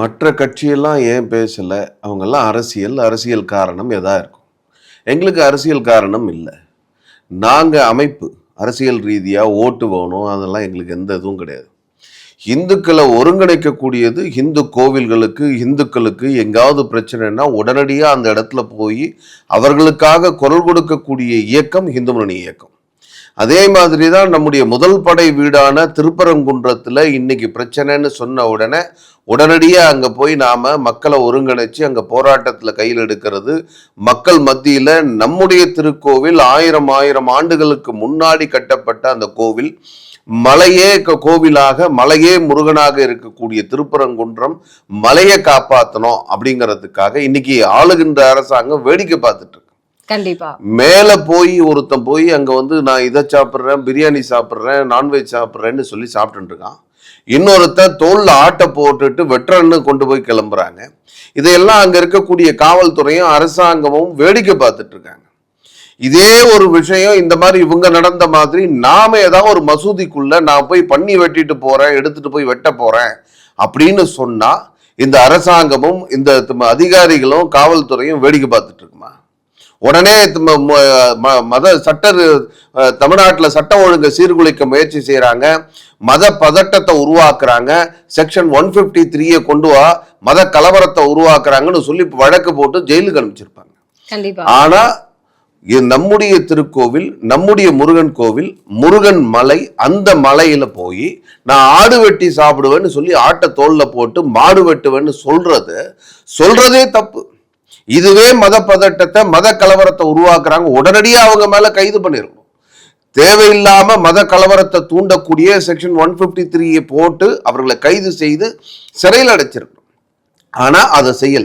மற்ற கட்சியெல்லாம் ஏன் பேசலை? அவங்கெல்லாம் அரசியல் அரசியல் காரணம் எதா இருக்கும்? எங்களுக்கு அரசியல் காரணம் இல்லை. நாங்கள் அமைப்பு அரசியல் ரீதியாக ஓட்டு வேணும் அதெல்லாம் எங்களுக்கு எந்த இதுவும் கிடையாது. இந்துக்களை ஒருங்கிணைக்கக்கூடியது இந்து கோவில்களுக்கு இந்துக்களுக்கு எங்காவது பிரச்சனைனா உடனடியாக அந்த இடத்துல போய் அவர்களுக்காக குரல் கொடுக்கக்கூடிய இயக்கம் இந்து முன்னணி இயக்கம். அதே மாதிரி தான் நம்முடைய முதல் படை வீடான திருப்பரங்குன்றத்தில் இன்னைக்கு பிரச்சனைன்னு சொன்ன உடனே உடனடியாக அங்கே போய் நாம் மக்களை ஒருங்கிணைச்சு அங்கே போராட்டத்தில் கையில் எடுக்கிறது மக்கள் மத்தியில் நம்முடைய திருக்கோவில் ஆயிரம் ஆயிரம் ஆண்டுகளுக்கு முன்னாடி கட்டப்பட்ட அந்த கோவில் மலையே க- கோவிலாக மலையே முருகனாக இருக்கக்கூடிய திருப்பரங்குன்றம் மலையை காப்பாற்றணும் அப்படிங்கிறதுக்காக இன்னைக்கு ஆளுகின்ற அரசாங்கம் வேடிக்கை பார்த்துட்டு இருக்கு. கண்டிப்பா. மேல போய் ஒருத்தன் போய் அங்க வந்து நான் இதை சாப்பிட்றேன் பிரியாணி சாப்பிட்றேன் நான்வெஜ் சாப்பிட்றேன்னு சொல்லி சாப்பிட்டு இருக்கான் இன்னொருத்தன் தோல்ல ஆட்டை போட்டுட்டு வெட்டுறன்னு கொண்டு போய் கிளம்புறாங்க. இதையெல்லாம் அங்க இருக்கக்கூடிய காவல்துறையும் அரசாங்கமும் வேடிக்கை பார்த்துட்டு இருக்காங்க இதே ஒரு விஷயம் இந்த மாதிரி இவங்க நடந்த மாதிரி நாம ஏதாவது ஒரு மசூதிக்குள்ள நான் போய் பண்ணி வெட்டிட்டு போறேன் எடுத்துட்டு போய் வெட்ட போறேன் அப்படின்னு சொன்னா இந்த அரசாங்கமும் இந்த அதிகாரிகளும் காவல்துறையும் வேடிக்கை பார்த்துட்டு இருக்குமா உடனே மத சட்ட தமிழ்நாட்டில் சட்ட ஒழுங்கை சீர்குலைக்க முயற்சி செய்கிறாங்க மத பதட்டத்தை உருவாக்குறாங்க. செக்ஷன் ஒன் ஃபிஃப்டி த்ரீயை கொண்டு வா மத கலவரத்தை உருவாக்குறாங்கன்னு சொல்லி வழக்கு போட்டு ஜெயிலுக்கு அனுப்பிச்சிருப்பாங்க. ஆனா நம்முடைய திருக்கோவில் நம்முடைய முருகன் கோவில் முருகன் மலை அந்த மலையில போய் நான் ஆடு வெட்டி சாப்பிடுவேன்னு சொல்லி ஆட்டை தோல்ல போட்டு மாடு வெட்டுவேன்னு சொல்றது சொல்றதே தப்பு. இதுவே மத பதட்டத்தை மத கலவரத்தை உருவாக்குறாங்க. உடனடியாக அவங்க மேல கைது பண்ணிருக்கணும். தேவையில்லாம மத கலவரத்தை தூண்டக்கூடிய செக்ஷன் ஒன் பிப்டி த்ரீயை போட்டு அவர்களை கைது செய்து சிறையில் அடைச்சிருக்கணும். ஆனா அதை செய்யல.